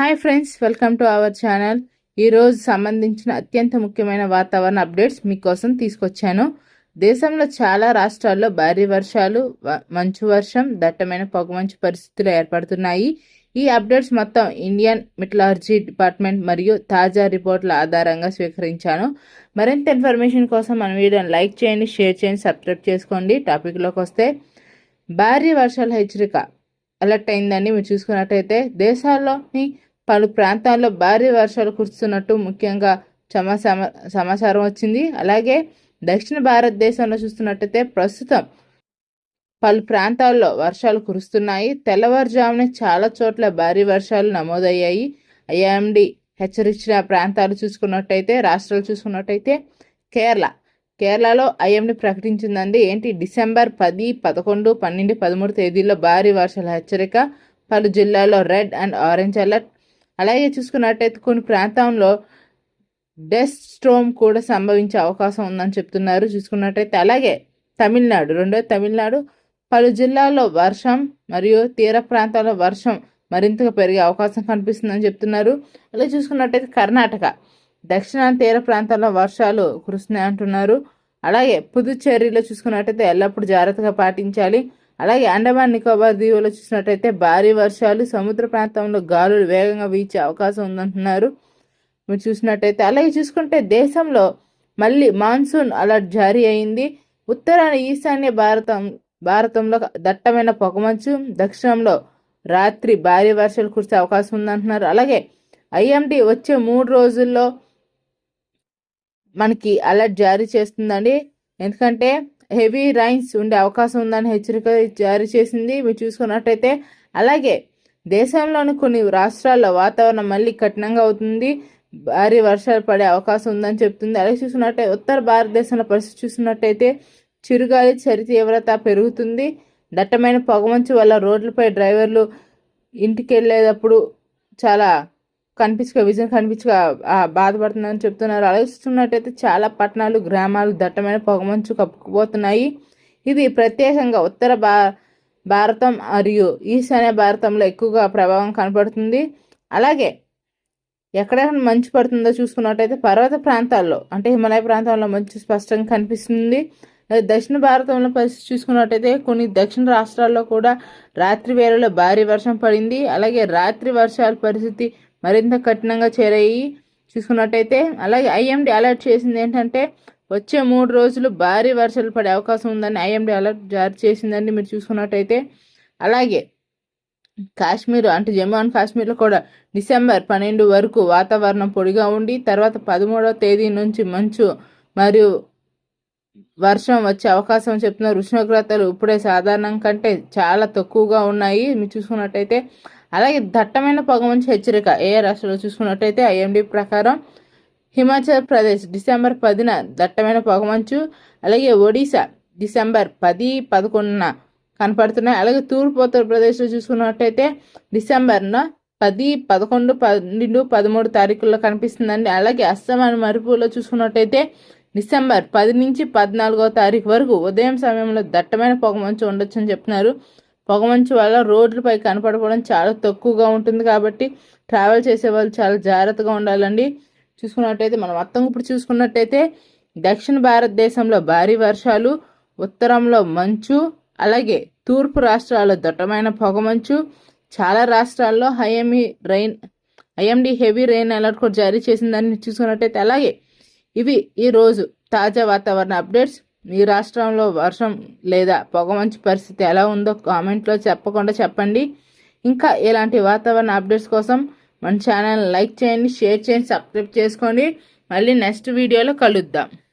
Hi friends welcome to our channel. ఈరోజు సంబంధించిన అత్యంత ముఖ్యమైన వాతావరణ అప్డేట్స్ మీకోసం తీసుకొచ్చాను. దేశంలో చాలా రాష్ట్రాల్లో భారీ వర్షాలు వ- మంచు వర్షం దట్టమైన పొగమంచు పరిస్థితులు ఏర్పడుతున్నాయి. ఈ అప్డేట్స్ మొత్తం ఇండియన్ మెటలార్జీ డిపార్ట్మెంట్ మరియు తాజా రిపోర్ట్ల ఆధారంగా స్వీకరించాను. మరింత ఇన్ఫర్మేషన్ కోసం మన వీడియోని లైక్ చేయండి షేర్ చేయండి సబ్స్క్రైబ్ చేసుకోండి. టాపిక్లోకి వస్తే భారీ వర్షాల హెచ్చరిక అలర్ట్ అయిందని మీరు చూసుకున్నట్టయితే దేశాల్లోని పలు ప్రాంతాల్లో భారీ వర్షాలు కురుస్తున్నట్టు ముఖ్యంగా సమా సమాచారం వచ్చింది. అలాగే దక్షిణ భారతదేశంలో చూస్తున్నట్టయితే ప్రస్తుతం పలు ప్రాంతాల్లో వర్షాలు కురుస్తున్నాయి. తెల్లవారుజామునే చాలా చోట్ల భారీ వర్షాలు నమోదయ్యాయి. ఐఎండి హెచ్చరించిన ప్రాంతాలు చూసుకున్నట్టయితే రాష్ట్రాలు చూసుకున్నట్టయితే కేరళ. కేరళలో ఐఎండి ప్రకటించిందండి. ఏంటి? డిసెంబర్ పది పదకొండు పన్నెండు పదమూడు తేదీల్లో భారీ వర్షాల హెచ్చరిక. పలు జిల్లాల్లో రెడ్ అండ్ ఆరెంజ్ అలర్ట్. అలాగే చూసుకున్నట్టయితే కొన్ని ప్రాంతంలో డెస్ట్ స్ట్రోమ్ కూడా సంభవించే అవకాశం ఉందని చెప్తున్నారు. చూసుకున్నట్టయితే అలాగే తమిళనాడు రెండో తమిళనాడు పలు జిల్లాల్లో వర్షం మరియు తీర ప్రాంతాల్లో వర్షం మరింతగా పెరిగే అవకాశం కనిపిస్తుందని చెప్తున్నారు. అలాగే చూసుకున్నట్టయితే కర్ణాటక దక్షిణ తీర ప్రాంతాల్లో వర్షాలు కురుస్తున్నాయి అంటున్నారు అలాగే పుదుచ్చేరిలో చూసుకున్నట్టయితే ఎల్లప్పుడూ జాగ్రత్తగా పాటించాలి. అలాగే అండమాన్ నికోబార్ దీవులో చూసినట్టయితే భారీ వర్షాలు సముద్ర ప్రాంతంలో గాలులు వేగంగా వీచే అవకాశం ఉందంటున్నారు. మీరు చూసినట్టయితే అలాగే చూసుకుంటే దేశంలో మళ్ళీ మాన్సూన్ అలర్ట్ జారీ అయింది. ఉత్తరాన ఈశాన్య భారతం భారతంలో దట్టమైన పొగమంచు దక్షిణంలో రాత్రి భారీ వర్షాలు కురిసే అవకాశం ఉందంటున్నారు. అలాగే ఐఎండి వచ్చే మూడు రోజుల్లో మనకి అలర్ట్ జారీ చేస్తుందండి. ఎందుకంటే హెవీ రైన్స్ ఉండే అవకాశం ఉందని హెచ్చరిక జారీ చేసింది. మీరు చూసుకున్నట్టయితే అలాగే దేశంలోని కొన్ని రాష్ట్రాల్లో వాతావరణం మళ్ళీ కఠినంగా అవుతుంది. భారీ వర్షాలు పడే అవకాశం ఉందని చెప్తుంది. అలాగే చూసుకున్నట్టయితే ఉత్తర భారతదేశంలో పరిస్థితి చూసినట్టయితే చిరుగాలి చరి తీవ్రత పెరుగుతుంది. దట్టమైన పొగమంచు వల్ల రోడ్లపై డ్రైవర్లు ఇంటికి వెళ్ళేటప్పుడు చాలా కనిపించక విజయం కనిపించక బాధపడుతుందని చెప్తున్నారు. ఆలోచిస్తున్నట్టయితే చాలా పట్టణాలు గ్రామాలు దట్టమైన పొగమంచు కప్పుకుపోతున్నాయి. ఇది ప్రత్యేకంగా ఉత్తర భా భారతం మరియు ఈశాన్య భారతంలో ఎక్కువగా ప్రభావం కనపడుతుంది. అలాగే ఎక్కడెక్కడ మంచు పడుతుందో చూసుకున్నట్టయితే పర్వత ప్రాంతాల్లో అంటే హిమాలయ ప్రాంతంలో మంచు స్పష్టంగా కనిపిస్తుంది. దక్షిణ భారతంలో పరిస్థితి చూసుకున్నట్టయితే కొన్ని దక్షిణ రాష్ట్రాల్లో కూడా రాత్రి వేళలో భారీ వర్షం పడింది. అలాగే రాత్రి వర్షాల పరిస్థితి మరింత కఠినంగా చేరయ్యి చూసుకున్నట్టయితే అలాగే ఐఎండీ అలర్ట్ చేసింది ఏంటంటే వచ్చే మూడు రోజులు భారీ వర్షాలు పడే అవకాశం ఉందని ఐఎండీ అలర్ట్ జారీ చేసిందండి మీరు చూసుకున్నట్టయితే. అలాగే కాశ్మీర్ అంటే జమ్మూ అండ్ కాశ్మీర్లో కూడా డిసెంబర్ పన్నెండు వరకు వాతావరణం పొడిగా ఉండి తర్వాత పదమూడవ తేదీ నుంచి మంచు మరియు వర్షం వచ్చే అవకాశం చెప్తున్నారు ఉష్ణోగ్రతలు ఇప్పుడే సాధారణం కంటే చాలా తక్కువగా ఉన్నాయి. మీరు చూసుకున్నట్టయితే అలాగే దట్టమైన పొగమంచు హెచ్చరిక. ఏ రాష్ట్రంలో చూసుకున్నట్టయితే ఐఎండీ ప్రకారం హిమాచల్ ప్రదేశ్ డిసెంబర్ పదిన దట్టమైన పొగమంచు అలాగే ఒడిశా డిసెంబర్ పది పదకొండున కనపడుతున్నాయి. అలాగే తూర్పు ఉత్తరప్రదేశ్లో చూసుకున్నట్టయితే డిసెంబర్న పది పదకొండు పన్నెండు పదమూడు తారీఖుల్లో కనిపిస్తుందండి. అలాగే అస్సాం అని మరుపులో చూసుకున్నట్టయితే డిసెంబర్ పది నుంచి పద్నాలుగో తారీఖు వరకు ఉదయం సమయంలో దట్టమైన పొగమంచు ఉండొచ్చని చెప్తున్నారు. పొగమంచు వల్ల రోడ్లపై కనపడకపోవడం చాలా తక్కువగా ఉంటుంది కాబట్టి ట్రావెల్ చేసే వాళ్ళు చాలా జాగ్రత్తగా ఉండాలండి. చూసుకున్నట్టయితే మనం మొత్తం ఇప్పుడు చూసుకున్నట్టయితే దక్షిణ భారతదేశంలో భారీ వర్షాలు ఉత్తరంలో మంచు అలాగే తూర్పు రాష్ట్రాల్లో దట్టమైన పొగమంచు చాలా రాష్ట్రాల్లో హైఎంఈ rain IMD heavy rain alert కూడా జారీ చేసిందని చూసుకున్నట్టయితే అలాగే ఇవి ఈరోజు తాజా వాతావరణ అప్డేట్స్. మీ రాష్ట్రంలో వర్షం లేదా పొగమంచు పరిస్థితి ఎలా ఉందో కామెంట్లో చెప్పకుండా చెప్పండి. ఇంకా ఇలాంటి వాతావరణ అప్డేట్స్ కోసం మన ఛానల్ లైక్ చేయండి షేర్ చేయండి సబ్స్క్రైబ్ చేసుకోండి. మళ్ళీ నెక్స్ట్ వీడియోలో కలుద్దాం.